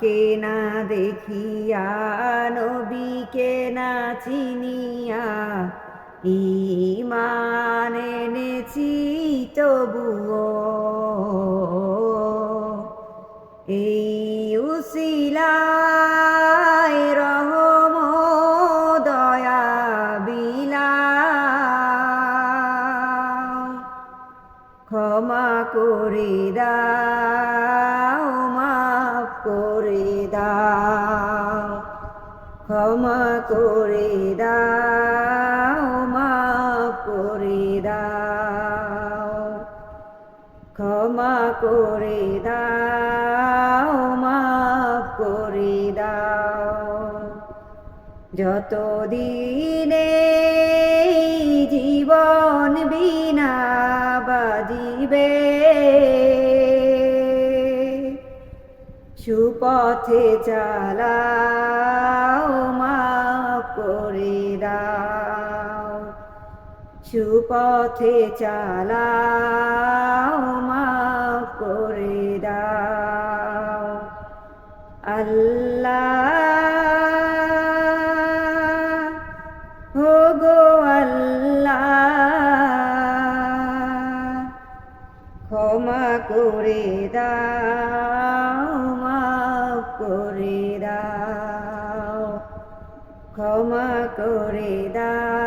তোমাকে না দেখিয়া নবী কে না চিনিয়া। ইমান এনেছি তবুও ক্ষমা করে দাও, মাফ করে দাও। ক্ষমা করে দাও, মাফ করে দাও। ক্ষমা করে দাও, মাফ করে দাও। যতদিনে জীবন বিনা সুপথে চালাও, মাফ করে দাও। সুপথে চালাও, মাফ করে দাও। আল্লাহ ও গো আল্লাহ, ক্ষমা করে দাও। করে দাও।